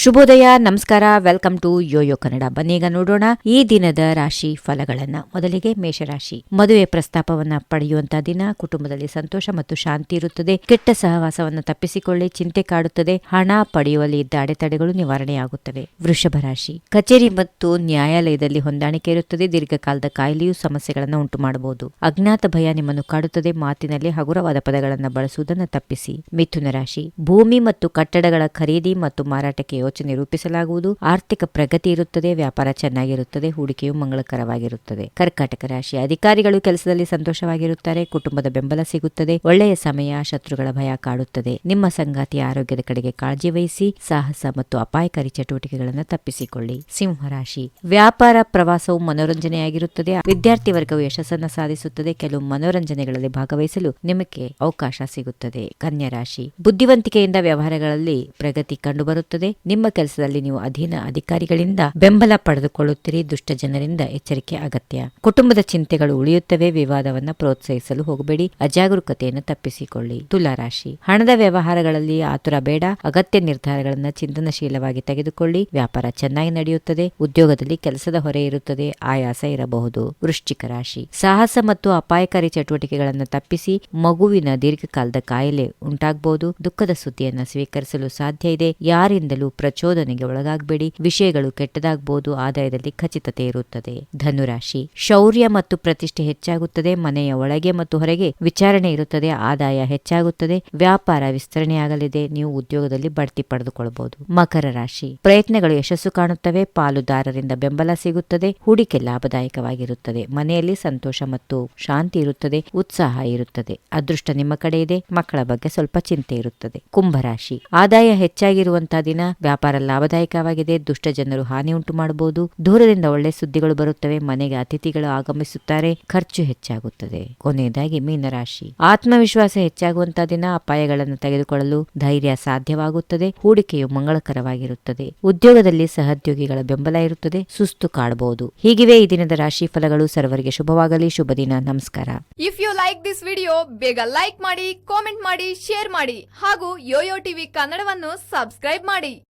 ಶುಭೋದಯ, ನಮಸ್ಕಾರ, welcome to Yoyo Kannada. ಬನ್ನೀಗ ನೋಡೋಣ ಈ ದಿನದ ರಾಶಿ ಫಲಗಳನ್ನ. ಮೊದಲಿಗೆ ಮೇಷರಾಶಿ. ಮದುವೆ ಪ್ರಸ್ತಾಪವನ್ನ ಪಡೆಯುವಂತ ದಿನ. ಕುಟುಂಬದಲ್ಲಿ ಸಂತೋಷ ಮತ್ತು ಶಾಂತಿ ಇರುತ್ತದೆ. ಕೆಟ್ಟ ಸಹವಾಸವನ್ನು ತಪ್ಪಿಸಿಕೊಳ್ಳಿ, ಚಿಂತೆ ಕಾಡುತ್ತದೆ. ಹಣ ಪಡೆಯುವಲ್ಲಿ ಇದ್ದ ಅಡೆತಡೆಗಳು ನಿವಾರಣೆಯಾಗುತ್ತವೆ. ವೃಷಭ ರಾಶಿ. ಕಚೇರಿ ಮತ್ತು ನ್ಯಾಯಾಲಯದಲ್ಲಿ ಹೊಂದಾಣಿಕೆ ಇರುತ್ತದೆ. ದೀರ್ಘಕಾಲದ ಕಾಯಿಲೆಯು ಸಮಸ್ಯೆಗಳನ್ನು ಉಂಟು ಮಾಡಬಹುದು ಅಜ್ಞಾತ ಭಯ ನಿಮ್ಮನ್ನು ಕಾಡುತ್ತದೆ. ಮಾತಿನಲ್ಲಿ ಹಗುರವಾದ ಪದಗಳನ್ನು ಬಳಸುವುದನ್ನು ತಪ್ಪಿಸಿ. ಮಿಥುನ ರಾಶಿ. ಭೂಮಿ ಮತ್ತು ಕಟ್ಟಡಗಳ ಖರೀದಿ ಮತ್ತು ಮಾರಾಟಕ್ಕೆ ಯೋಚನೆ ರೂಪಿಸಲಾಗುವುದು. ಆರ್ಥಿಕ ಪ್ರಗತಿ ಇರುತ್ತದೆ, ವ್ಯಾಪಾರ ಚೆನ್ನಾಗಿರುತ್ತದೆ, ಹೂಡಿಕೆಯು ಮಂಗಳಕರವಾಗಿರುತ್ತದೆ. ಕರ್ಕಾಟಕ ರಾಶಿ ಅಧಿಕಾರಿಗಳು ಕೆಲಸದಲ್ಲಿ ಸಂತೋಷವಾಗಿರುತ್ತಾರೆ, ಕುಟುಂಬದ ಬೆಂಬಲ ಸಿಗುತ್ತದೆ, ಒಳ್ಳೆಯ ಸಮಯ, ಶತ್ರುಗಳ ಭಯ ಕಾಡುತ್ತದೆ. ನಿಮ್ಮ ಸಂಗಾತಿಯ ಆರೋಗ್ಯದ ಕಡೆಗೆ ಕಾಳಜಿ ವಹಿಸಿ, ಸಾಹಸ ಮತ್ತು ಅಪಾಯಕಾರಿ ಚಟುವಟಿಕೆಗಳನ್ನು ತಪ್ಪಿಸಿಕೊಳ್ಳಿ. ಸಿಂಹರಾಶಿ ವ್ಯಾಪಾರ ಪ್ರವಾಸವು ಮನೋರಂಜನೆಯಾಗಿರುತ್ತದೆ. ವಿದ್ಯಾರ್ಥಿ ವರ್ಗವು ಯಶಸ್ಸನ್ನು ಸಾಧಿಸುತ್ತದೆ. ಕೆಲವು ಮನೋರಂಜನೆಗಳಲ್ಲಿ ಭಾಗವಹಿಸಲು ನಿಮಗೆ ಅವಕಾಶ ಸಿಗುತ್ತದೆ. ಕನ್ಯಾ ರಾಶಿ ಬುದ್ಧಿವಂತಿಕೆಯಿಂದ ವ್ಯವಹಾರಗಳಲ್ಲಿ ಪ್ರಗತಿ ಕಂಡುಬರುತ್ತದೆ. ನಿಮ್ಮ ಕೆಲಸದಲ್ಲಿ ನೀವು ಅಧೀನ ಅಧಿಕಾರಿಗಳಿಂದ ಬೆಂಬಲ ಪಡೆದುಕೊಳ್ಳುತ್ತೀರಿ. ದುಷ್ಟ ಜನರಿಂದ ಎಚ್ಚರಿಕೆ ಅಗತ್ಯ. ಕುಟುಂಬದ ಚಿಂತೆಗಳು ಉಳಿಯುತ್ತವೆ. ವಿವಾದವನ್ನ ಪ್ರೋತ್ಸಾಹಿಸಲು ಹೋಗಬೇಡಿ. ಅಜಾಗರೂಕತೆಯನ್ನು ತಪ್ಪಿಸಿಕೊಳ್ಳಿ. ತುಲಾರಾಶಿ. ಹಣದ ವ್ಯವಹಾರಗಳಲ್ಲಿ ಆತುರ ಬೇಡ. ಅಗತ್ಯ ನಿರ್ಧಾರಗಳನ್ನು ಚಿಂತನಶೀಲವಾಗಿ ತೆಗೆದುಕೊಳ್ಳಿ. ವ್ಯಾಪಾರ ಚೆನ್ನಾಗಿ ನಡೆಯುತ್ತದೆ. ಉದ್ಯೋಗದಲ್ಲಿ ಕೆಲಸದ ಹೊರೆ ಇರುತ್ತದೆ. ಆಯಾಸ ಇರಬಹುದು. ವೃಶ್ಚಿಕ ರಾಶಿ. ಸಾಹಸ ಮತ್ತು ಅಪಾಯಕಾರಿ ಚಟುವಟಿಕೆಗಳನ್ನು ತಪ್ಪಿಸಿ ಮಗುವಿನ ದೀರ್ಘಕಾಲದ ಕಾಯಿಲೆ ಉಂಟಾಗಬಹುದು. ದುಃಖದ ಸುದ್ದಿಯನ್ನು ಸ್ವೀಕರಿಸಲು ಸಾಧ್ಯ ಇದೆ. ಯಾರಿಂದಲೂ ಪ್ರಚೋದನೆಗೆ ಒಳಗಾಗಬೇಡಿ. ವಿಷಯಗಳು ಕೆಟ್ಟದಾಗಬಹುದು ಆದಾಯದಲ್ಲಿ ಖಚಿತತೆ ಇರುತ್ತದೆ. ಧನುರಾಶಿ. ಶೌರ್ಯ ಮತ್ತು ಪ್ರತಿಷ್ಠೆ ಹೆಚ್ಚಾಗುತ್ತದೆ, ಮನೆಯ ಒಳಗೆ ಮತ್ತು ಹೊರಗೆ ವಿಚಾರಣೆ ಇರುತ್ತದೆ, ಆದಾಯ ಹೆಚ್ಚಾಗುತ್ತದೆ, ವ್ಯಾಪಾರ ವಿಸ್ತರಣೆಯಾಗಲಿದೆ ನೀವು ಉದ್ಯೋಗದಲ್ಲಿ ಬಡ್ತಿ ಪಡೆದುಕೊಳ್ಳಬಹುದು ಮಕರ ರಾಶಿ. ಪ್ರಯತ್ನಗಳು ಯಶಸ್ಸು ಕಾಣುತ್ತವೆ, ಪಾಲುದಾರರಿಂದ ಬೆಂಬಲ ಸಿಗುತ್ತದೆ, ಹೂಡಿಕೆ ಲಾಭದಾಯಕವಾಗಿರುತ್ತದೆ, ಮನೆಯಲ್ಲಿ ಸಂತೋಷ ಮತ್ತು ಶಾಂತಿ ಇರುತ್ತದೆ, ಉತ್ಸಾಹ ಇರುತ್ತದೆ, ಅದೃಷ್ಟ ನಿಮ್ಮ ಕಡೆ ಇದೆ, ಮಕ್ಕಳ ಬಗ್ಗೆ ಸ್ವಲ್ಪ ಚಿಂತೆ ಇರುತ್ತದೆ. ಕುಂಭರಾಶಿ ಆದಾಯ ಹೆಚ್ಚಾಗಿರುವಂತಹ ದಿನ ವ್ಯಾಪಾರ ಲಾಭದಾಯಕವಾಗಿದೆ, ದುಷ್ಟ ಜನರು ಹಾನಿ ಉಂಟು ಮಾಡಬಹುದು. ದೂರದಿಂದ ಒಳ್ಳೆ ಸುದ್ದಿಗಳು ಬರುತ್ತವೆ, ಮನೆಗೆ ಅತಿಥಿಗಳು ಆಗಮಿಸುತ್ತಾರೆ, ಖರ್ಚು ಹೆಚ್ಚಾಗುತ್ತದೆ. ಕೊನೆಯದಾಗಿ ಮೀನರಾಶಿ. ಆತ್ಮವಿಶ್ವಾಸ ಹೆಚ್ಚಾಗುವಂತಹ ದಿನ ಅಪಾಯಗಳನ್ನು ತೆಗೆದುಕೊಳ್ಳಲು ಧೈರ್ಯ ಸಾಧ್ಯವಾಗುತ್ತದೆ, ಹೂಡಿಕೆಯು ಮಂಗಳಕರವಾಗಿರುತ್ತದೆ. ಉದ್ಯೋಗದಲ್ಲಿ ಸಹೋದ್ಯೋಗಿಗಳ ಬೆಂಬಲ ಇರುತ್ತದೆ, ಸುಸ್ತು ಕಾಡಬಹುದು ಹೀಗಿವೆ ಈ ದಿನದ ರಾಶಿ ಫಲಗಳು. ಸರ್ವರಿಗೆ ಶುಭವಾಗಲಿ, ಶುಭ ದಿನ. ನಮಸ್ಕಾರ. If you like this video ಬೇಗ ಲೈಕ್ ಮಾಡಿ ಕಾಮೆಂಟ್ ಮಾಡಿ ಶೇರ್ ಮಾಡಿ ಹಾಗೂ ಯೋಯೋ ಟಿವಿ ಕನ್ನಡವನ್ನು ಸಬ್ಸ್ಕ್ರೈಬ್ ಮಾಡಿ.